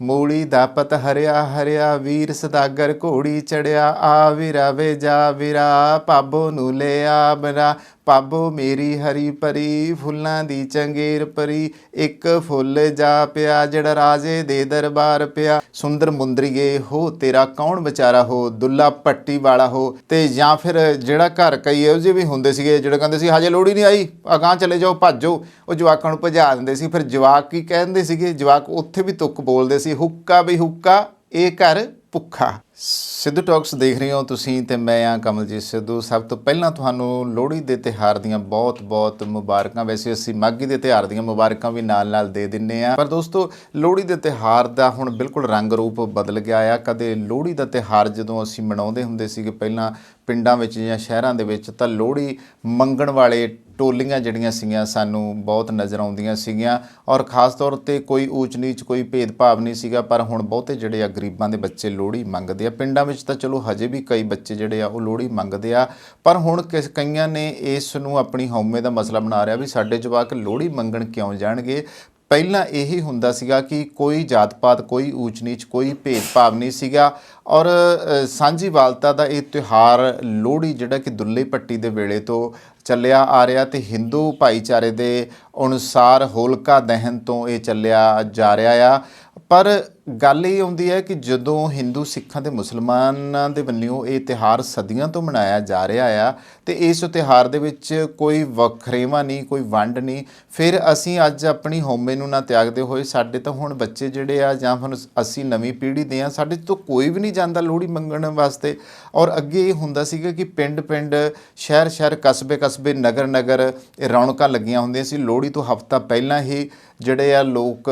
ਮੂਲੀ ਦਾ ਪਤ ਹਰਿਆ ਹਰਿਆ, ਵੀਰ ਸਦਾਗਰ ਘੋੜੀ ਚੜਿਆ, ਆ ਵੀਰਾ ਵੇ ਜਾ ਵੀਰਾ ਪਾਬੋ ਨੂੰ ਲਿਆ ਬਰਾ। ਪਾਬੋ ਮੇਰੀ ਹਰੀ ਪਰੀ ਫੁੱਲਾਂ ਦੀ ਚੰਗੇਰ ਪਰੀ ਇੱਕ ਫੁੱਲ ਜਾ ਪਿਆ, ਜਿਹੜਾ ਰਾਜੇ ਦੇ ਦਰਬਾਰ ਪਿਆ। ਸੁੰਦਰ ਮੁੰਦਰੀਏ, ਹੋ ਤੇਰਾ ਕੌਣ ਵਿਚਾਰਾ ਹੋ? ਦੁੱਲਾ ਪੱਟੀ ਵਾਲਾ ਹੋ। ਤੇ ਜਾਂ ਫਿਰ ਜਿਹੜਾ ਘਰ ਕਈ ਇਹੋ ਜਿਹੇ ਵੀ ਹੁੰਦੇ ਸੀਗੇ, ਜਿਹੜੇ ਕਹਿੰਦੇ ਸੀ, ਹਜੇ ਲੋੜੀ ਨਹੀਂ ਆਈ ਅਗਾਂ ਚਲੇ ਜਾਓ, ਭੱਜੋ। ਉਹ ਜਵਾਕਾਂ ਨੂੰ ਭਜਾ ਦਿੰਦੇ ਸੀ। ਫਿਰ ਜਵਾਕ ਕੀ ਕਹਿੰਦੇ ਸੀਗੇ? ਜਵਾਕ ਉੱਥੇ ਵੀ ਤੁੱਕ ਬੋਲਦੇ ਸੀ, ਹੁੱਕਾ ਵੀ ਹੁੱਕਾ, ਇਹ ਘਰ ਭੁੱਖਾ। ਸਿੱਧੂ ਟਾਕਸ ਦੇਖ ਰਹੇ ਹੋ ਤੁਸੀਂ ਤੇ ਮੈਂ ਆ ਕਮਲਜੀਤ ਸਿੱਧੂ। ਸਭ ਤੋਂ ਪਹਿਲਾਂ ਤੁਹਾਨੂੰ ਲੋਹੜੀ ਦੇ ਤਿਹਾਰ ਦੀਆਂ ਬਹੁਤ-ਬਹੁਤ ਮੁਬਾਰਕਾਂ। ਵੈਸੇ ਅਸੀਂ ਮਾਘੀ ਦੇ ਤਿਹਾਰ ਦੀਆਂ ਮੁਬਾਰਕਾਂ ਵੀ ਨਾਲ-ਨਾਲ ਦੇ ਦਿੰਨੇ ਆ ਪਰ ਦੋਸਤੋ, ਲੋਹੜੀ ਦੇ ਤਿਹਾਰ ਦਾ ਹੁਣ ਬਿਲਕੁਲ ਰੰਗ ਰੂਪ ਬਦਲ ਗਿਆ ਆ। ਕਦੇ ਲੋਹੜੀ ਦਾ ਤਿਹਾਰ ਜਦੋਂ ਅਸੀਂ ਮਨਾਉਂਦੇ ਹੁੰਦੇ ਸੀਗੇ ਪਹਿਲਾਂ ਪਿੰਡਾਂ ਵਿੱਚ ਜਾਂ ਸ਼ਹਿਰਾਂ ਦੇ ਵਿੱਚ, ਤਾਂ ਲੋਹੜੀ ਮੰਗਣ ਵਾਲੇ ਟੋਲੀਆਂ ਜਿਹੜੀਆਂ ਸੀਗੀਆਂ ਸਾਨੂੰ ਬਹੁਤ ਨਜ਼ਰ ਆਉਂਦੀਆਂ ਸੀਗੀਆਂ। ਔਰ ਖਾਸ ਤੌਰ ਤੇ ਕੋਈ ਊਚ ਨੀਚ ਕੋਈ ਭੇਦਭਾਵ ਨਹੀਂ ਸੀਗਾ। ਪਰ ਹੁਣ ਬਹੁਤੇ ਜਿਹੜੇ ਆ ਗਰੀਬਾਂ ਦੇ ਬੱਚੇ ਲੋਹੜੀ ਮੰਗਦੇ ਆ। ਪਿੰਡਾਂ ਵਿੱਚ ਤਾਂ ਚਲੋ ਹਜੇ ਵੀ ਕਈ ਬੱਚੇ ਜਿਹੜੇ ਆ ਉਹ ਲੋਹੜੀ ਮੰਗਦੇ ਆ। ਪਰ ਹੁਣ ਕਿਸ ਕਈਆਂ ਨੇ ਇਸ ਨੂੰ ਆਪਣੀ ਹਉਮੈ ਦਾ ਮਸਲਾ ਬਣਾ ਰਿਹਾ ਵੀ ਸਾਡੇ ਜਵਾਕ ਲੋਹੜੀ ਮੰਗਣ ਕਿਉਂ ਜਾਣਗੇ? ਪਹਿਲਾਂ ਇਹੀ ਹੁੰਦਾ ਸੀਗਾ ਕਿ ਕੋਈ ਜਾਤ ਪਾਤ ਕੋਈ ਊਚ ਨੀਚ ਕੋਈ ਭੇਦਭਾਵ ਨਹੀਂ ਸੀਗਾ। ਔਰ ਅ, ਸਾਂਝੀਵਾਲਤਾ ਦਾ ਇਹ ਤਿਉਹਾਰ ਲੋਹੜੀ ਜਿਹੜਾ ਕਿ ਦੁੱਲੇ ਪੱਟੀ ਦੇ ਵੇਲੇ ਤੋਂ ਚੱਲਿਆ ਆ ਰਿਹਾ ਤੇ ਹਿੰਦੂ ਭਾਈਚਾਰੇ ਦੇ ਅਨੁਸਾਰ ਹੋਲਕਾ ਦਹਨ ਤੋਂ ਇਹ ਚੱਲਿਆ ਜਾ ਰਿਹਾ ਆ। ਪਰ ਗੱਲ ਇਹ ਆਉਂਦੀ ਹੈ ਕਿ ਜਦੋਂ ਹਿੰਦੂ ਸਿੱਖਾਂ ਤੇ ਮੁਸਲਮਾਨਾਂ ਦੇ ਵੱਲੋਂ ਇਹ ਤਿਹਾਰ ਸਦੀਆਂ ਤੋਂ ਮਨਾਇਆ ਜਾ ਰਿਹਾ ਆ, ਤੇ ਇਸ ਤਿਹਾਰ ਦੇ ਵਿੱਚ ਕੋਈ ਵੱਖਰੇਵਾ ਨਹੀਂ, ਕੋਈ ਵੰਡ ਨਹੀਂ, ਫਿਰ ਅਸੀਂ ਅੱਜ ਆਪਣੀ ਹੋਮੇ ਨੂੰ ਨਾ ਤਿਆਗਦੇ ਹੋਏ ਸਾਡੇ ਤਾਂ ਹੁਣ ਬੱਚੇ ਜਿਹੜੇ ਆ ਜਾਂ ਹੁਣ ਅਸੀਂ ਨਵੀਂ ਪੀੜ੍ਹੀ ਦੇ ਆ, ਸਾਡੇ ਤੋਂ ਕੋਈ ਵੀ ਨਹੀਂ ਜਾਂਦਾ ਲੋਹੜੀ ਮੰਗਣ ਵਾਸਤੇ। ਔਰ ਅੱਗੇ ਇਹ ਹੁੰਦਾ ਸੀਗਾ ਕਿ ਪਿੰਡ ਪਿੰਡ ਸ਼ਹਿਰ ਸ਼ਹਿਰ ਕਸਬੇ ਕਸਬੇ ਨਗਰ ਨਗਰ ਇਹ ਰੌਣਕਾਂ ਲੱਗੀਆਂ ਹੁੰਦੀਆਂ ਸੀ। ਲੋਹੜੀ ਤੋਂ ਹਫ਼ਤਾ ਪਹਿਲਾਂ ਹੀ ਜਿਹੜੇ ਆ ਲੋਕ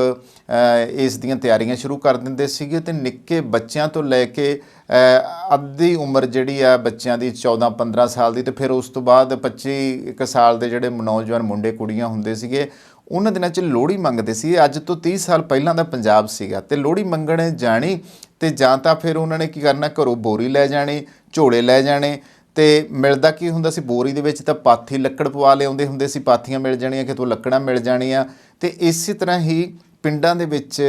ਇਸ ਦੀਆਂ ਤਿਆਰੀਆਂ ਸ਼ੁਰੂ ਕਰ ਦਿੰਦੇ ਸੀਗੇ ਤੇ ਨਿੱਕੇ ਬੱਚਿਆਂ ਤੋਂ ਲੈ ਕੇ ਅੱਧੀ ਉਮਰ ਜਿਹੜੀ ਆ ਬੱਚਿਆਂ ਦੀ 14 15 ਸਾਲ ਦੀ ਤੇ ਫਿਰ ਉਸ ਤੋਂ ਬਾਅਦ 25 ਇੱਕ ਸਾਲ ਦੇ ਜਿਹੜੇ ਨੌਜਵਾਨ ਮੁੰਡੇ ਕੁੜੀਆਂ ਹੁੰਦੇ ਸੀਗੇ, ਉਹਨਾਂ ਦਿਨਾਂ 'ਚ ਲੋਹੜੀ ਮੰਗਦੇ ਸੀ ਅੱਜ ਤੋਂ 30 ਸਾਲ ਪਹਿਲਾਂ ਦਾ ਪੰਜਾਬ ਸੀਗਾ ਤੇ ਲੋਹੜੀ ਮੰਗਣ ਜਾਣੀ ਤੇ ਜਾਂ ਤਾਂ ਫਿਰ ਉਹਨਾਂ ਨੇ ਕੀ ਕਰਨਾ, ਘਰੋਂ ਬੋਰੀ ਲੈ ਜਾਣੀ, ਝੋਲੇ ਲੈ ਜਾਣੇ ਤੇ ਮਿਲਦਾ ਕੀ ਹੁੰਦਾ ਸੀ, ਬੋਰੀ ਦੇ ਵਿੱਚ ਤਾਂ ਪਾਥੀ ਲੱਕੜ ਪਵਾ ਲਿਆਉਂਦੇ ਹੁੰਦੇ ਸੀ, ਪਾਥੀਆਂ ਮਿਲ ਜਾਣੀਆਂ, ਕਿਤੋਂ ਲੱਕੜਾਂ ਮਿਲ ਜਾਣੀਆਂ ਤੇ ਇਸੇ ਤਰ੍ਹਾਂ ਹੀ ਪਿੰਡਾਂ ਦੇ ਵਿੱਚ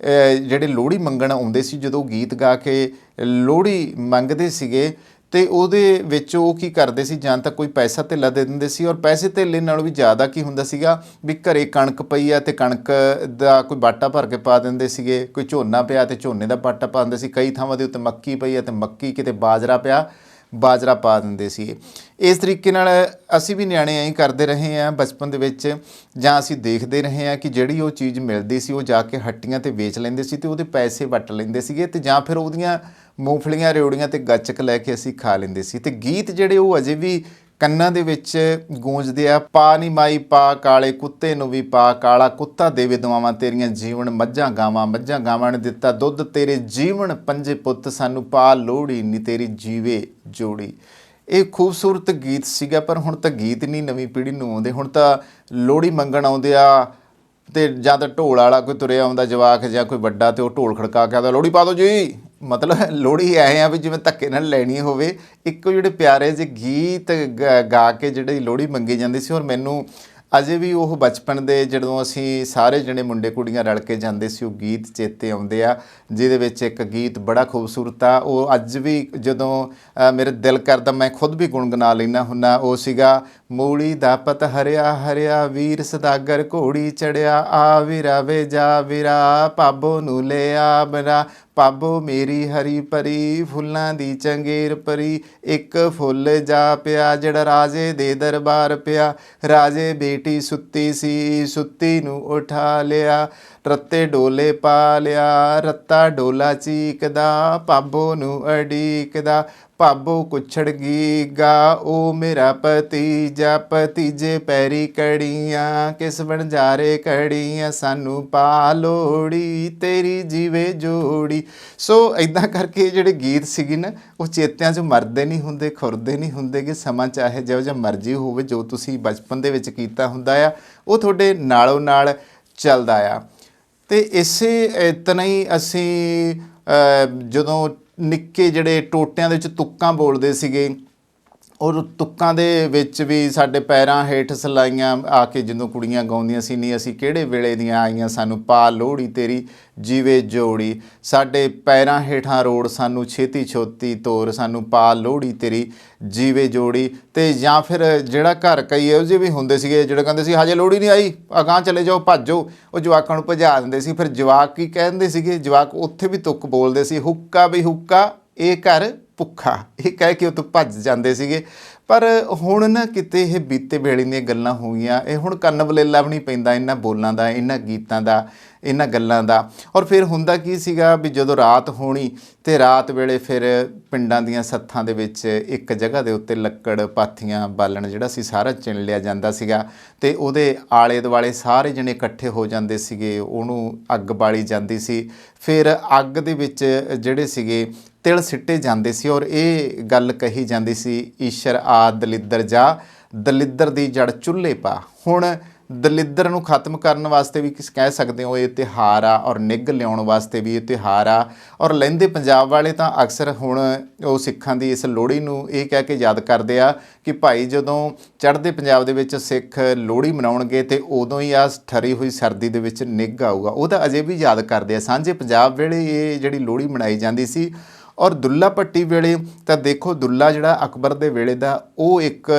ਜਿਹੜੇ ਲੋਹੜੀ ਮੰਗਣ ਆਉਂਦੇ ਸੀ, ਜਦੋਂ ਗੀਤ ਗਾ ਕੇ ਲੋਹੜੀ ਮੰਗਦੇ ਸੀਗੇ, ਤੇ ਉਹਦੇ ਵਿੱਚ ਉਹ ਕੀ ਕਰਦੇ ਸੀ, ਜਾਂ ਤਾਂ ਕੋਈ ਪੈਸਾ ਧੇਲਾ ਦੇ ਦਿੰਦੇ ਸੀ, ਔਰ ਪੈਸੇ ਧੇਲੇ ਨਾਲੋਂ ਵੀ ਜ਼ਿਆਦਾ ਕੀ ਹੁੰਦਾ ਸੀਗਾ, ਵੀ ਘਰੇ ਕਣਕ ਪਈ ਆ ਤੇ ਕਣਕ ਦਾ ਕੋਈ ਬਾਟਾ ਭਰ ਕੇ ਪਾ ਦਿੰਦੇ ਸੀਗੇ, ਕੋਈ ਝੋਨਾ ਪਿਆ ਤੇ ਝੋਨੇ ਦਾ ਬਾਟਾ ਪਾ ਦਿੰਦੇ ਸੀ, ਕਈ ਥਾਵਾਂ ਦੇ ਉੱਤੇ ਮੱਕੀ ਪਈ ਆ ਤੇ ਮੱਕੀ ਕਿਤੇ ਬਾਜਰਾ ਪਿਆ ਬਾਜਰਾ ਪਾ ਦਿੰਦੇ ਸੀ। ਇਸ ਤਰੀਕੇ ਨਾਲ ਅਸੀਂ ਵੀ ਨਿਆਣੇ ਐਂ ਕਰਦੇ ਰਹੇ ਆ ਬਚਪਨ ਦੇ ਵਿੱਚ ਜਾਂ ਅਸੀਂ ਦੇਖਦੇ ਰਹੇ ਆ ਕਿ ਜਿਹੜੀ ਉਹ ਚੀਜ਼ ਮਿਲਦੀ ਸੀ ਉਹ ਜਾ ਕੇ ਹੱਟੀਆਂ ਤੇ ਵੇਚ ਲੈਂਦੇ ਸੀ ਤੇ ਉਹਦੇ ਪੈਸੇ ਵੱਟ ਲੈਂਦੇ ਸੀਗੇ ਤੇ ਜਾਂ ਫਿਰ ਉਹਦੀਆਂ ਮੂੰਗਫਲੀਆਂ ਰਿਉੜੀਆਂ ਤੇ ਗੱਚਕ ਲੈ ਕੇ ਅਸੀਂ ਖਾ ਲੈਂਦੇ ਸੀ। ਤੇ ਗੀਤ ਜਿਹੜੇ ਉਹ ਅਜੇ ਵੀ ਕੰਨਾਂ ਦੇ ਵਿੱਚ ਗੂੰਜਦੇ ਆ, ਪਾ ਨੀ ਮਾਈ, ਪਾ ਕਾਲੇ ਕੁੱਤੇ ਨੂੰ ਵੀ ਪਾ ਕਾਲਾ ਕੁੱਤਾ, ਦੇਵੇ ਦਵਾਵਾਂ ਤੇਰੀਆਂ ਜੀਵਨ ਮੱਝਾਂ ਗਾਵਾਂ ਮੱਝਾਂ ਗਾਵਾਂ ਨੇ ਦਿੱਤਾ ਦੁੱਧ, ਤੇਰੇ ਜੀਵਨ ਪੰਜੇ ਪੁੱਤ, ਸਾਨੂੰ ਪਾ ਲੋੜੀ ਨੀ ਤੇਰੀ ਜੀਵੇ ਜੋੜੀ। ਇਹ ਖੂਬਸੂਰਤ ਗੀਤ ਸੀਗਾ, ਪਰ ਹੁਣ ਤਾਂ ਗੀਤ ਨਹੀਂ ਨਵੀਂ ਪੀੜ੍ਹੀ ਨੂੰ ਆਉਂਦੇ। ਹੁਣ ਤਾਂ ਲੋੜੀ ਮੰਗਣ ਆਉਂਦੇ ਆ ਤੇ ਜਾਂ ਤਾਂ ਢੋਲ ਵਾਲਾ ਕੋਈ ਤੁਰਿਆ ਆਉਂਦਾ, ਜਵਾਕ ਜਾਂ ਕੋਈ ਵੱਡਾ ਤੇ ਉਹ ਢੋਲ ਖੜਕਾ ਕੇ ਆਦਾ ਲੋੜੀ ਪਾ ਦਿਓ ਜੀ! ਮਤਲਬ ਲੋੜੀ ਐ ਆ ਵੀ ਜਿਵੇਂ ਧੱਕੇ ਨਾਲ ਲੈਣੀ ਹੋਵੇ। ਇੱਕੋ ਜਿਹੜੇ ਪਿਆਰੇ ਜਿਹੇ ਗੀਤ ਗ- ਗਾ ਕੇ ਜਿਹੜੇ ਲੋੜੀ ਮੰਗੀ ਜਾਂਦੀ ਸੀ ਔਰ ਮੈਨੂੰ ਅਜੇ ਵੀ ਉਹ ਬਚਪਨ ਦੇ ਜਦੋਂ ਅਸੀਂ ਸਾਰੇ ਜਣੇ ਮੁੰਡੇ ਕੁੜੀਆਂ ਰਲ ਕੇ ਜਾਂਦੇ ਸੀ ਉਹ ਗੀਤ ਚੇਤੇ ਆਉਂਦੇ ਆ ਜਿਹਦੇ ਵਿੱਚ ਇੱਕ ਗੀਤ ਬੜਾ ਖੂਬਸੂਰਤ ਆ। ਉਹ ਅੱਜ ਵੀ ਜਦੋਂ ਅ, ਮੇਰੇ ਦਿਲ ਕਰਦਾ ਮੈਂ ਖੁਦ ਵੀ ਗੁੰਗਣਾ ਲੈਣਾ ਹੁੰਨਾ ਉਹ ਸੀਗਾ ਮੂਲੀ ਦਾ ਪਤ ਹਰਿਆ ਹਰਿਆ ਵੀਰ ਸਦਾਗਰ ਘੋੜੀ ਚੜਿਆ ਆ ਵੀਰਾ ਵੇ ਜਾ ਵੀਰਾ ਪਾਬੋ ਨੂੰ ਲਿਆ ਬਰਾ। ਪਾਬੋ ਮੇਰੀ ਹਰੀ ਪਰੀ ਫੁੱਲਾਂ ਦੀ ਚੰਗੇਰ ਪਰੀ ਇੱਕ ਫੁੱਲ ਜਾ ਪਿਆ, ਜਿਹੜਾ ਰਾਜੇ ਦੇ ਦਰਬਾਰ ਪਿਆ। ਰਾਜੇ ਬੇਟੀ ਸੁੱਤੀ ਸੀ, ਸੁੱਤੀ ਨੂੰ ਉਠਾ ਲਿਆ, ਰੱਤੇ ਡੋਲੇ ਪਾ ਲਿਆ, ਰੱਤਾ ਡੋਲਾ ਚੀਕਦਾ, ਪਾਬੋ ਨੂੰ ਅਡੀਕਦਾ। ਪਾਬੋ ਕੁਛੜ ਗੀਗਾ ਉਹ ਮੇਰਾ ਪਤੀ ਜਾ ਪਤੀਜੇ ਪੈਰੀ ਕੜੀਆਂ, ਕਿਸ ਬਣ ਬਣਜਾਰੇ ਕੜੀਆਂ ਸਾਨੂੰ ਪਾ ਲੋੜੀ, ਤੇਰੀ ਜੀਵੇ ਜੋੜੀ। ਸੋ ਇਦਾਂ ਕਰਕੇ ਜਿਹੜੇ ਗੀਤ ਸੀਗੇ ਨਾ, ਉਹ ਚੇਤਿਆਂ 'ਚ ਮਰਦੇ ਨਹੀਂ ਹੁੰਦੇ, ਖੁਰਦੇ ਨਹੀਂ ਹੁੰਦੇ ਕਿ ਸਮਾਂ ਚਾਹੇ ਜਿਉਂ ਜਿਹਾ ਮਰਜ਼ੀ ਹੋਵੇ, ਜੋ ਤੁਸੀਂ ਬਚਪਨ ਦੇ ਵਿੱਚ ਕੀਤਾ ਹੁੰਦਾ ਆ, ਉਹ ਤੁਹਾਡੇ ਨਾਲੋਂ ਨਾਲ ਚੱਲਦਾ ਆ। ਤੇ ਇਸੇ, ਇਤਨਾ ਹੀ ਅਸੀਂ ਜਦੋਂ ਨਿੱਕੇ ਜਿਹੜੇ ਟੋਟਿਆਂ ਦੇ ਵਿੱਚ ਤੁੱਕਾਂ ਬੋਲਦੇ ਸੀਗੇ ਔਰ ਤੁੱਕਾਂ ਦੇ ਵਿੱਚ ਵੀ ਸਾਡੇ ਪੈਰਾਂ ਹੇਠ ਸਲਾਈਆਂ ਆ ਕੇ ਜਦੋਂ ਕੁੜੀਆਂ ਗਾਉਂਦੀਆਂ ਸੀ ਨਹੀਂ ਅਸੀਂ ਕਿਹੜੇ ਵੇਲੇ ਦੀਆਂ ਆਈਆਂ? ਸਾਨੂੰ ਪਾ ਲੋਹੜੀ ਤੇਰੀ, ਜੀਵੇ ਜੋੜੀ। ਸਾਡੇ ਪੈਰਾਂ ਹੇਠਾਂ ਰੋੜ, ਸਾਨੂੰ ਛੇਤੀ ਛੋਤੀ ਤੋਰ। ਸਾਨੂੰ ਪਾ ਲੋਹੜੀ ਤੇਰੀ, ਜੀਵੇ ਜੋੜੀ। ਤੇ ਜਾਂ ਫਿਰ ਜਿਹੜਾ ਘਰ ਕਈ ਇਹੋ ਜਿਹੇ ਵੀ ਹੁੰਦੇ ਸੀਗੇ, ਜਿਹੜੇ ਕਹਿੰਦੇ ਸੀ, ਹਜੇ ਲੋਹੜੀ ਨਹੀਂ ਆਈ, ਅਗਾਂਹ ਚਲੇ ਜਾਓ, ਭੱਜੋ। ਉਹ ਜਵਾਕਾਂ ਨੂੰ ਭਜਾ ਦਿੰਦੇ ਸੀ। ਫਿਰ ਜਵਾਕ ਕੀ ਕਹਿੰਦੇ ਸੀਗੇ? ਜਵਾਕ ਉੱਥੇ ਵੀ ਤੁੱਕ ਬੋਲਦੇ ਸੀ, ਹੁੱਕਾ ਵੀ ਹੁੱਕਾ, ਇਹ ਘਰ ਭੁੱਖਾ। ਇਹ ਕਹਿ ਕੇ ਉਹ ਤੋਂ ਭੱਜ ਜਾਂਦੇ ਸੀਗੇ। ਪਰ ਹੁਣ ਨਾ ਕਿਤੇ ਇਹ ਬੀਤੇ ਵੇਲੇ ਦੀਆਂ ਗੱਲਾਂ ਹੋ ਗਈਆਂ। ਇਹ ਹੁਣ ਕੰਨ ਬਲੇਲਾ ਵੀ ਨਹੀਂ ਪੈਂਦਾ। ਇਹਨਾਂ ਬੋਲਾਂ ਦਾ, ਇਹਨਾਂ ਗੀਤਾਂ ਦਾ ਇਹਨਾਂ ਗੱਲਾਂ ਦਾ। ਔਰ ਫਿਰ ਹੁੰਦਾ ਕੀ ਸੀਗਾ ਵੀ ਜਦੋਂ ਰਾਤ ਹੋਣੀ ਤੇ ਰਾਤ ਵੇਲੇ ਫਿਰ ਪਿੰਡਾਂ ਦੀਆਂ ਸੱਥਾਂ ਦੇ ਵਿੱਚ ਇੱਕ ਜਗ੍ਹਾ ਦੇ ਉੱਤੇ ਲੱਕੜ, ਪਾਥੀਆਂ, ਬਾਲਣ ਜਿਹੜਾ ਸੀ ਸਾਰਾ ਚਿਣ ਲਿਆ ਜਾਂਦਾ ਸੀਗਾ ਤੇ ਉਹਦੇ ਆਲੇ ਦੁਆਲੇ ਸਾਰੇ ਜਣੇ ਇਕੱਠੇ ਹੋ ਜਾਂਦੇ ਸੀਗੇ, ਉਹਨੂੰ ਅੱਗ ਬਾਲੀ ਜਾਂਦੀ ਸੀ। ਫਿਰ ਅੱਗ ਦੇ ਵਿੱਚ ਜਿਹੜੇ ਸੀਗੇ ਤਿਲ ਸਿੱਟੇ ਜਾਂਦੇ ਸੀ ਔਰ ਇਹ ਗੱਲ ਕਹੀ ਜਾਂਦੀ ਸੀ, ਈਸ਼ਰ ਆ ਦਲਿੱਦਰ ਜਾ, ਦਲਿੱਦਰ ਦੀ ਜੜ ਚੁੱਲ੍ਹੇ ਪਾ। ਹੁਣ ਦਲਿੱਦਰ ਨੂੰ ਖਤਮ ਕਰਨ ਵਾਸਤੇ ਵੀ ਕਿਸ ਕਹਿ ਸਕਦੇ ਹੋ, ਇਹ ਤਿਉਹਾਰ ਆ ਔਰ ਨਿੱਘ ਲਿਆਉਣ ਵਾਸਤੇ ਵੀ ਇਹ ਤਿਉਹਾਰ ਆ। ਔਰ ਲਹਿੰਦੇ ਪੰਜਾਬ ਵਾਲੇ ਤਾਂ ਅਕਸਰ ਹੁਣ ਉਹ ਸਿੱਖਾਂ ਦੀ ਇਸ ਲੋਹੜੀ ਨੂੰ ਇਹ ਕਹਿ ਕੇ ਯਾਦ ਕਰਦੇ ਆ ਕਿ ਭਾਈ ਜਦੋਂ ਚੜ੍ਹਦੇ ਪੰਜਾਬ ਦੇ ਵਿੱਚ ਸਿੱਖ ਲੋਹੜੀ ਮਨਾਉਣਗੇ ਤੇ ਉਦੋਂ ਹੀ ਆ ਠਰੀ ਹੋਈ ਸਰਦੀ ਦੇ ਵਿੱਚ ਨਿੱਘ ਆਊਗਾ। ਉਹ ਤਾਂ ਅਜੇ ਵੀ ਯਾਦ ਕਰਦੇ ਆ। ਸਾਂਝੇ ਪੰਜਾਬ ਵੇਲੇ ਇਹ ਜਿਹੜੀ ਲੋਹੜੀ ਮਨਾਈ ਜਾਂਦੀ ਸੀ ਔਰ ਦੁੱਲਾ ਭੱਟੀ ਵੇਲੇ ਤਾਂ ਦੇਖੋ ਦੁੱਲਾ ਜਿਹੜਾ ਅਕਬਰ ਦੇ ਵੇਲੇ ਦਾ ਉਹ ਇੱਕ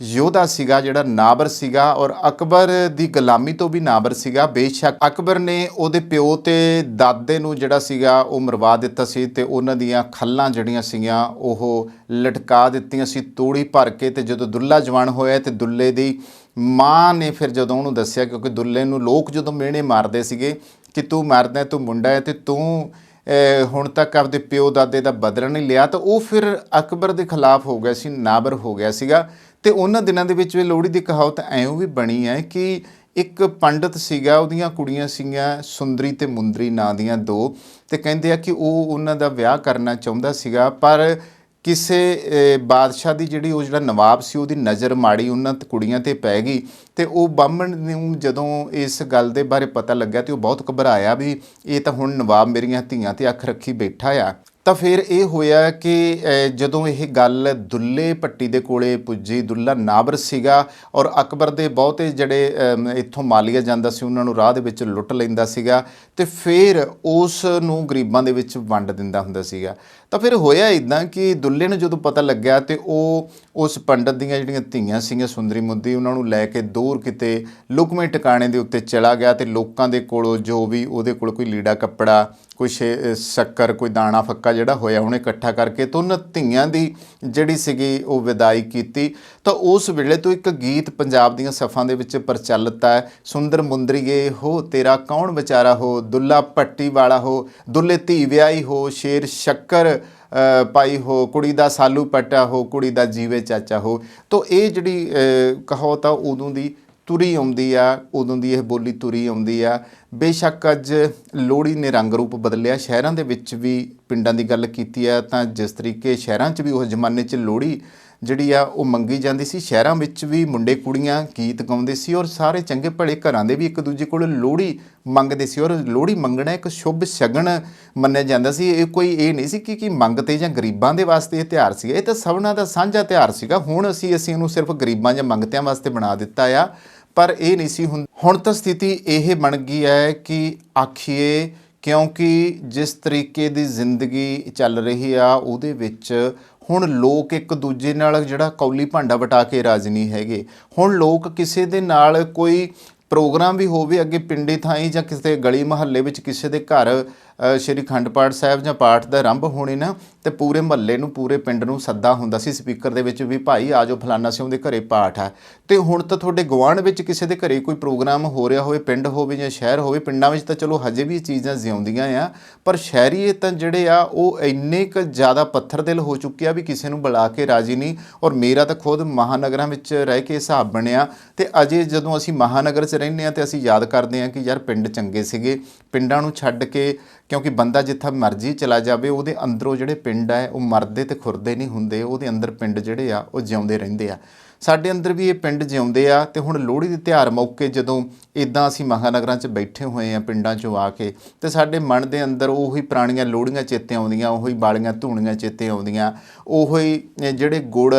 ਯੋਧਾ ਸੀਗਾ, ਜਿਹੜਾ ਨਾਬਰ ਸੀਗਾ ਔਰ ਅਕਬਰ ਦੀ ਗੁਲਾਮੀ ਤੋਂ ਵੀ ਨਾਬਰ ਸੀਗਾ। ਬੇਸ਼ੱਕ ਅਕਬਰ ਨੇ ਉਹਦੇ ਪਿਓ ਤੇ ਦਾਦੇ ਨੂੰ ਜਿਹੜਾ ਸੀਗਾ, ਉਹ ਮਰਵਾ ਦਿੱਤਾ ਸੀ ਤੇ ਉਹਨਾਂ ਦੀਆਂ ਖੱਲਾਂ ਜਿਹੜੀਆਂ ਸੀਗੀਆਂ, ਉਹ ਲਟਕਾ ਦਿੱਤੀਆਂ ਸੀ, ਤੂੜੀ ਭਰ ਕੇ ਤੇ ਜਦੋਂ ਦੁੱਲਾ ਜਵਾਨ ਹੋਇਆ ਤੇ ਦੁੱਲੇ ਦੀ ਮਾਂ ਨੇ ਫਿਰ ਜਦੋਂ ਉਹਨੂੰ ਦੱਸਿਆ, ਕਿਉਂਕਿ ਦੁੱਲੇ ਨੂੰ ਲੋਕ ਜਦੋਂ ਮਿਹਣੇ ਮਾਰਦੇ ਸੀਗੇ ਕਿ ਤੂੰ ਮਰਦਾ, ਤੂੰ ਮੁੰਡਾ ਹੈ ਤੇ ਤੂੰ ਹੁਣ ਤੱਕ ਆਪਦੇ ਪਿਓ ਦਾਦੇ ਦਾ ਬਦਲਾ ਨਹੀਂ ਲਿਆ, ਤਾਂ ਉਹ ਫਿਰ ਅਕਬਰ ਦੇ ਖਿਲਾਫ ਹੋ ਗਿਆ ਸੀ, ਨਾਬਰ ਹੋ ਗਿਆ ਸੀਗਾ। ਤੇ ਉਹਨਾਂ ਦਿਨਾਂ ਦੇ ਵਿੱਚ ਵੀ ਲੋਹੜੀ ਦੀ ਕਹਾਵਤ ਐਉਂ ਵੀ ਬਣੀ ਹੈ ਕਿ ਇੱਕ ਪੰਡਤ ਸੀਗਾ, ਉਹਦੀਆਂ ਕੁੜੀਆਂ ਸੀਗੀਆਂ, ਸੁੰਦਰੀ ਤੇ ਮੁੰਦਰੀ, ਨਾਂ ਦੀਆਂ ਦੋ। ਤੇ ਕਹਿੰਦੇ ਆ ਕਿ ਉਹ ਉਹਨਾਂ ਦਾ ਵਿਆਹ ਕਰਨਾ ਚਾਹੁੰਦਾ ਸੀਗਾ, ਪਰ ਕਿਸੇ ਬਾਦਸ਼ਾਹ ਦੀ ਜਿਹੜੀ ਉਹ ਜਿਹੜਾ ਨਵਾਬ ਸੀ, ਉਹਦੀ ਨਜ਼ਰ ਮਾੜੀ ਉਹਨਾਂ ਕੁੜੀਆਂ ਤੇ ਪੈ ਗਈ। ਤੇ ਉਹ ਬਾਹਮਣ ਨੂੰ ਜਦੋਂ ਇਸ ਗੱਲ ਦੇ ਬਾਰੇ ਪਤਾ ਲੱਗਾ ਤੇ ਉਹ ਬਹੁਤ ਘਬਰਾਇਆ ਵੀ ਇਹ ਤਾਂ ਹੁਣ ਨਵਾਬ ਮੇਰੀਆਂ ਧੀਆਂ ਤੇ ਅੱਖ ਰੱਖੀ ਬੈਠਾ ਆ। ਤਾਂ ਫਿਰ ਇਹ ਹੋਇਆ ਕਿ ਜਦੋਂ ਇਹ ਗੱਲ ਦੁੱਲੇ ਪੱਟੀ ਦੇ ਕੋਲੇ ਪੁੱਜੀ, ਦੁੱਲਾ ਨਾਬਰ ਸੀਗਾ ਔਰ ਅਕਬਰ ਦੇ ਬਹੁਤੇ ਜਿਹੜੇ ਇੱਥੋਂ ਮਾਲੀਆ ਜਾਂਦਾ ਸੀ, ਉਹਨਾਂ ਨੂੰ ਰਾਹ ਦੇ ਵਿੱਚ ਲੁੱਟ ਲੈਂਦਾ ਸੀਗਾ ਤੇ ਫਿਰ ਉਸ ਨੂੰ ਗਰੀਬਾਂ ਦੇ ਵਿੱਚ ਵੰਡ ਦਿੰਦਾ ਹੁੰਦਾ ਸੀਗਾ। ਤਾਂ ਫਿਰ ਹੋਇਆ ਇਦਾਂ ਕਿ ਦੁੱਲੇ ਨੂੰ ਜਦੋਂ ਪਤਾ ਲੱਗਿਆ ਤੇ ਉਹ ਉਸ ਪੰਡਤ ਦੀਆਂ ਜਿਹੜੀਆਂ ਧੀਆਂ ਸੀਗੀਆਂ ਸੁੰਦਰੀ ਮੁੰਦੀ, ਉਹਨਾਂ ਨੂੰ ਲੈ ਕੇ ਦੂਰ ਕਿਤੇ ਲੁਕਵੇਂ ਟਿਕਾਣੇ ਦੇ ਉੱਤੇ ਚਲਾ ਗਿਆ ਤੇ ਲੋਕਾਂ ਦੇ ਕੋਲੋਂ ਜੋ ਵੀ ਉਹਦੇ ਕੋਲ ਕੋਈ ਲੀੜਾ ਕੱਪੜਾ, ਕੋਈ ਸ਼ੇ- ਸ਼ੱਕਰ, ਕੋਈ ਦਾਣਾ, ਫੱਕਾ ਜਿਹੜਾ ਹੋਇਆ, ਉਹਨੇ ਇਕੱਠਾ ਕਰਕੇ ਤੇ ਉਹਨਾਂ ਧੀਆਂ ਦੀ ਜਿਹੜੀ ਸੀਗੀ ਉਹ ਵਿਦਾਈ ਕੀਤੀ ਤਾਂ ਉਸ ਵੇਲੇ ਤੋਂ ਇੱਕ ਗੀਤ ਪੰਜਾਬ ਦੀਆਂ ਸਫਾਂ ਦੇ ਵਿੱਚ ਪ੍ਰਚਲਿਤ ਹੈ। ਸੁੰਦਰ ਮੁੰਦਰੀਏ ਹੋ ਤੇਰਾ ਕੌਣ ਵਿਚਾਰਾ ਹੋ? ਦੁੱਲਾ ਪੱਟੀ ਵਾਲਾ ਹੋ ਦੁੱਲੇ ਧੀ ਵਿਆਹੀ ਹੋ ਸ਼ੇਰ ਸ਼ੱਕਰ ਪਾਈ ਹੋ ਕੁੜੀ ਦਾ ਸਾਲੂ ਪੱਟਾ ਹੋ ਕੁੜੀ ਦਾ ਜੀਵੇ ਚਾਚਾ ਹੋ। ਤਾਂ ਇਹ ਜਿਹੜੀ ਅ, ਕਹਾਵਤ ਆ ਉਦੋਂ ਦੀ ਤੁਰੀ ਆਉਂਦੀ ਆ ਉਦੋਂ ਦੀ ਇਹ ਬੋਲੀ ਤੁਰੀ ਆਉਂਦੀ ਆ। ਬੇਸ਼ੱਕ ਅੱਜ ਲੋਹੜੀ ਨੇ ਰੰਗ ਰੂਪ ਬਦਲਿਆ। ਸ਼ਹਿਰਾਂ ਦੇ ਵਿੱਚ ਵੀ ਪਿੰਡਾਂ ਦੀ ਗੱਲ ਕੀਤੀ ਆ ਤਾਂ ਜਿਸ ਤਰੀਕੇ ਸ਼ਹਿਰਾਂ 'ਚ ਵੀ ਉਸ ਜ਼ਮਾਨੇ 'ਚ ਲੋਹੜੀ ਜਿਹੜੀ ਆ ਉਹ ਮੰਗੀ ਜਾਂਦੀ ਸੀ, ਸ਼ਹਿਰਾਂ ਵਿੱਚ ਵੀ ਮੁੰਡੇ ਕੁੜੀਆਂ ਗੀਤ ਗਾਉਂਦੇ ਸੀ ਔਰ ਸਾਰੇ ਚੰਗੇ ਭਲੇ ਘਰਾਂ ਦੇ ਵੀ ਇੱਕ ਦੂਜੇ ਕੋਲ ਲੋਹੜੀ ਮੰਗਦੇ ਸੀ ਔਰ ਲੋਹੜੀ ਮੰਗਣਾ ਇੱਕ ਸ਼ੁਭ ਸ਼ਗਨ ਮੰਨਿਆ ਜਾਂਦਾ ਸੀ। ਇਹ ਕੋਈ ਇਹ ਨਹੀਂ ਸੀ ਕਿ ਕਿ ਮੰਗਤੇ ਜਾਂ ਗਰੀਬਾਂ ਦੇ ਵਾਸਤੇ ਇਹ ਤਿਉਹਾਰ ਸੀ। ਇਹ ਤਾਂ ਸਭਨਾਂ ਦਾ ਸਾਂਝਾ ਤਿਉਹਾਰ ਸੀਗਾ। ਹੁਣ ਅਸੀਂ ਅਸੀਂ ਇਹਨੂੰ ਸਿਰਫ ਗਰੀਬਾਂ ਜਾਂ ਮੰਗਤਿਆਂ ਵਾਸਤੇ ਬਣਾ ਦਿੱਤਾ ਆ। ਪਰ ਇਹ ਨਹੀਂ ਸੀ ਹੁਣ ਹੁਣ ਤਾਂ ਸਥਿਤੀ ਇਹ ਬਣ ਗਈ ਹੈ ਕਿ ਆਖੀਏ ਕਿਉਂਕਿ ਜਿਸ ਤਰੀਕੇ ਦੀ ਜ਼ਿੰਦਗੀ ਚੱਲ ਰਹੀ ਆ, ਉਹਦੇ ਵਿੱਚ ਹੁਣ ਲੋਕ ਇੱਕ ਦੂਜੇ ਨਾਲ ਜਿਹੜਾ ਕੌਲੀ ਭਾਂਡਾ ਵਟਾ ਕੇ ਰਾਜੀ ਨਹੀਂ ਹੈਗੇ। ਹੁਣ ਲੋਕ ਕਿਸੇ ਦੇ ਨਾਲ ਕੋਈ ਪ੍ਰੋਗਰਾਮ ਵੀ ਹੋਵੇ, ਅੱਗੇ ਪਿੰਡੇ ਥਾਈ ਜਾਂ ਕਿਸੇ ਗਲੀ ਮੁਹੱਲੇ ਵਿੱਚ ਕਿਸੇ ਦੇ ਘਰ ਸ਼੍ਰੀ ਖੰਡ ਪਾਠ ਸਾਹਿਬ ਜਾਂ ਪਾਠ ਦਾ ਆਰੰਭ ਹੋਣੇ ਨਾ, ਤੇ ਪੂਰੇ ਮਹੱਲੇ ਨੂੰ, ਪੂਰੇ ਪਿੰਡ ਨੂੰ ਸੱਦਾ ਹੁੰਦਾ ਸੀ ਸਪੀਕਰ ਦੇ ਵਿੱਚ ਵੀ, ਭਾਈ ਆਜੋ ਫਲਾਨਾ ਸਿੰਘ ਦੇ ਘਰੇ ਪਾਠ ਆ ਤੇ ਹੁਣ ਤਾਂ ਤੁਹਾਡੇ ਗਵਾਂਢ ਵਿੱਚ ਕਿਸੇ ਦੇ ਘਰੇ ਕੋਈ ਪ੍ਰੋਗਰਾਮ ਹੋ ਰਿਹਾ ਹੋਵੇ, ਪਿੰਡ ਹੋਵੇ ਜਾਂ ਸ਼ਹਿਰ ਹੋਵੇ, ਪਿੰਡਾਂ ਵਿੱਚ ਤਾਂ ਚਲੋ ਹਜੇ ਵੀ ਇਹ ਚੀਜ਼ਾਂ ਜਿਉਂਦੀਆਂ ਆ, ਪਰ ਸ਼ਹਿਰੀਏ ਤਾਂ ਜਿਹੜੇ ਆ, ਉਹ ਇੰਨੇ ਕੁ ਜ਼ਿਆਦਾ ਪੱਥਰ ਦਿਲ ਹੋ ਚੁੱਕੇ ਆ ਵੀ ਕਿਸੇ ਨੂੰ ਬੁਲਾ ਕੇ ਰਾਜੀ ਨਹੀਂ, ਔਰ ਮੇਰਾ ਤਾਂ ਖੁਦ ਮਹਾਨਗਰਾਂ ਵਿੱਚ ਰਹਿ ਕੇ ਹਿਸਾਬ ਬਣਿਆ, ਤੇ ਅਜੇ ਜਦੋਂ ਅਸੀਂ ਮਹਾਨਗਰ 'ਚ ਰਹਿੰਦੇ ਆ, ਤੇ ਅਸੀਂ ਯਾਦ ਕਰਦੇ ਆ ਕਿ ਯਾਰ ਪਿੰਡ ਚੰਗੇ ਸੀਗੇ, ਪਿੰਡਾਂ ਨੂੰ ਛੱਡ ਕੇ ਕਿਉਂਕਿ ਬੰਦਾ ਜਿੱਥੇ ਮਰਜ਼ੀ ਚਲਾ ਜਾਵੇ, ਉਹਦੇ ਅੰਦਰੋਂ ਜਿਹੜੇ ਪਿੰਡ ਆ, ਉਹ ਮਰਦੇ ਤੇ ਖੁਰਦੇ ਨਹੀਂ ਹੁੰਦੇ, ਉਹਦੇ ਅੰਦਰ ਪਿੰਡ ਜਿਹੜੇ ਆ, ਉਹ ਜਿਉਂਦੇ ਰਹਿੰਦੇ ਆ। ਸਾਡੇ ਅੰਦਰ ਵੀ ਇਹ ਪਿੰਡ ਜਿਉਂਦੇ ਆ ਤੇ ਹੁਣ ਲੋਹੜੀ ਦੇ ਤਿਉਹਾਰ ਮੌਕੇ ਜਦੋਂ ਇਦਾਂ ਅਸੀਂ ਮਹਾਨਗਰਾਂ 'ਚ ਬੈਠੇ ਹੋਏ ਆ, ਪਿੰਡਾਂ 'ਚੋਂ ਆ ਕੇ, ਤੇ ਸਾਡੇ ਮਨ ਦੇ ਅੰਦਰ ਉਹੀ ਪੁਰਾਣੀਆਂ ਲੋਹੜੀਆਂ ਚੇਤੇ ਆਉਂਦੀਆਂ, ਉਹੀ ਬਾਲੀਆਂ ਧੂਣੀਆਂ ਚੇਤੇ ਆਉਂਦੀਆਂ, ਉਹੀ ਜਿਹੜੇ ਗੁੜ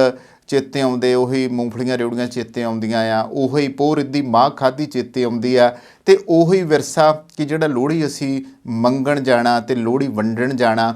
ਚੇਤੇ ਆਉਂਦੇ, ਉਹੀ ਮੂੰਗਫਲੀਆਂ ਰਿਉੜੀਆਂ ਚੇਤੇ ਆਉਂਦੀਆਂ ਆ, ਉਹੀ ਪੋਹ ਮਾਂ ਖਾਦੀ ਚੇਤੇ ਆਉਂਦੀ ਆ, ਤੇ ਉਹੀ ਵਿਰਸਾ ਕਿ ਜਿਹੜਾ ਲੋਹੜੀ ਅਸੀਂ ਮੰਗਣ ਜਾਣਾ ਤੇ ਲੋਹੜੀ ਵੰਡਣ ਜਾਣਾ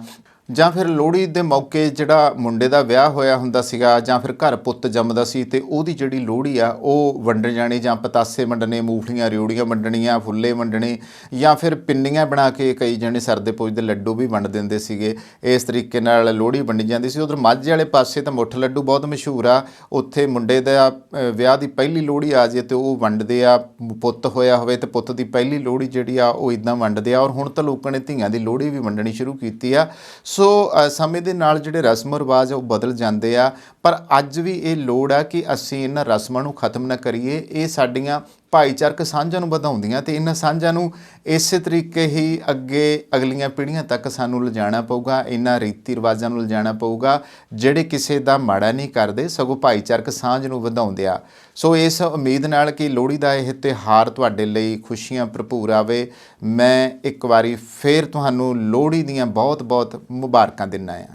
ਜਾਂ ਫਿਰ ਲੋਹੜੀ ਦੇ ਮੌਕੇ ਜਿਹੜਾ ਮੁੰਡੇ ਦਾ ਵਿਆਹ ਹੋਇਆ ਹੁੰਦਾ ਸੀਗਾ ਜਾਂ ਫਿਰ ਘਰ ਪੁੱਤ ਜੰਮਦਾ ਸੀ ਤੇ ਉਹਦੀ ਜਿਹੜੀ ਲੋਹੜੀ ਆ, ਉਹ ਵੰਡਣ ਜਾਣੀ ਜਾਂ ਪਤਾਸੇ ਵੰਡਣੇ, ਮੂੰਗਫਲੀਆਂ ਰਿਉੜੀਆਂ ਵੰਡਣੀਆਂ, ਫੁੱਲੇ ਵੰਡਣੇ ਜਾਂ ਫਿਰ ਪਿੰਨੀਆਂ ਬਣਾ ਕੇ ਕਈ ਜਣੇ ਸਰਦੇ ਪੁੱਜਦੇ ਲੱਡੂ ਵੀ ਵੰਡ ਦਿੰਦੇ ਸੀਗੇ। ਇਸ ਤਰੀਕੇ ਨਾਲ ਲੋਹੜੀ ਵੰਡੀ ਜਾਂਦੀ ਸੀ। ਉਧਰ ਮਾਝੇ ਵਾਲੇ ਪਾਸੇ ਤਾਂ ਮੁੱਠ ਲੱਡੂ ਬਹੁਤ ਮਸ਼ਹੂਰ ਆ। ਉੱਥੇ ਮੁੰਡੇ ਦਾ ਵਿਆਹ ਦੀ ਪਹਿਲੀ ਲੋਹੜੀ ਆ ਜੇ ਤੇ ਉਹ ਵੰਡਦੇ ਆ, ਪੁੱਤ ਹੋਇਆ ਹੋਵੇ ਤੇ ਪੁੱਤ ਦੀ ਪਹਿਲੀ ਲੋਹੜੀ ਜਿਹੜੀ ਆ, ਉਹ ਇਦਾਂ ਵੰਡਦੇ ਆ। ਔਰ ਹੁਣ ਤਾਂ ਲੋਕਾਂ ਨੇ ਧੀਆਂ ਦੀ ਲੋਹੜੀ ਵੀ ਵੰਡਣੀ ਸ਼ੁਰੂ ਕੀਤੀ ਆ। ਸੋ ਸਮੇਂ ਦੇ ਨਾਲ ਜਿਹੜੇ ਰਸਮ ਰਿਵਾਜ ਆ ਉਹ ਬਦਲ ਜਾਂਦੇ ਆ। ਪਰ ਅੱਜ ਵੀ ਇਹ ਲੋੜ ਆ ਕਿ ਅਸੀਂ ਇਹਨਾਂ ਰਸਮਾਂ ਨੂੰ ਖਤਮ ਨਾ ਕਰੀਏ। ਇਹ ਸਾਡੀਆਂ ਭਾਈਚਾਰਕ ਸਾਂਝਾਂ ਨੂੰ ਵਧਾਉਂਦੀਆਂ ਤੇ ਇਹਨਾਂ ਸਾਂਝਾਂ ਨੂੰ ਇਸੇ ਤਰੀਕੇ ਹੀ ਅੱਗੇ ਅਗਲੀਆਂ ਪੀੜ੍ਹੀਆਂ ਤੱਕ ਸਾਨੂੰ ਲਿਜਾਣਾ ਪਊਗਾ, ਇਹਨਾਂ ਰੀਤੀ ਰਿਵਾਜਾਂ ਨੂੰ ਲਿਜਾਣਾ ਪਊਗਾ, ਜਿਹੜੇ ਕਿਸੇ ਦਾ ਮਾੜਾ ਨਹੀਂ ਕਰਦੇ, ਸਗੋਂ ਭਾਈਚਾਰਕ ਸਾਂਝ ਨੂੰ ਵਧਾਉਂਦੇ ਆ। ਸੋ ਇਸ ਉਮੀਦ ਨਾਲ ਕਿ ਲੋਹੜੀ ਦਾ ਇਹ ਤਿਉਹਾਰ ਤੁਹਾਡੇ ਲਈ ਖੁਸ਼ੀਆਂ ਭਰਪੂਰ ਆਵੇ। ਮੈਂ ਇੱਕ ਵਾਰੀ ਫੇਰ ਤੁਹਾਨੂੰ ਲੋਹੜੀ ਦੀਆਂ ਬਹੁਤ-ਬਹੁਤ ਮੁਬਾਰਕਾਂ ਦਿੰਦਾ ਹਾਂ।